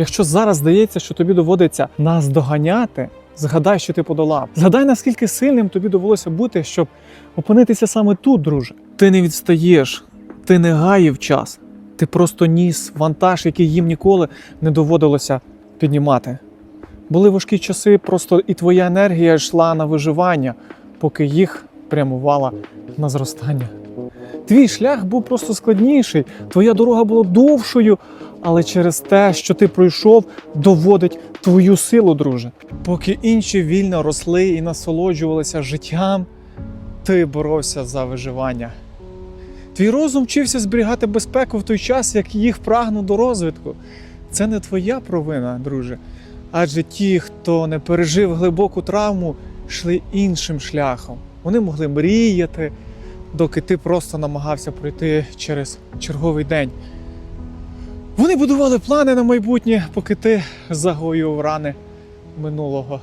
Якщо зараз здається, що тобі доводиться нас доганяти, згадай, що ти подолав. Згадай, наскільки сильним тобі довелося бути, щоб опинитися саме тут, друже. Ти не відстаєш, ти не гаїв час. Ти просто ніс вантаж, який їм ніколи не доводилося піднімати. Були важкі часи, просто і твоя енергія йшла на виживання, поки їх прямувала на зростання. Твій шлях був просто складніший, твоя дорога була довшою, але через те, що ти пройшов, доводить твою силу, друже. Поки інші вільно росли і насолоджувалися життям, ти боровся за виживання. Твій розум вчився зберігати безпеку в той час, як їх прагнув до розвитку. Це не твоя провина, друже. Адже ті, хто не пережив глибоку травму, йшли іншим шляхом. Вони могли мріяти, доки ти просто намагався пройти через черговий день. Вони будували плани на майбутнє, поки ти загоював рани минулого.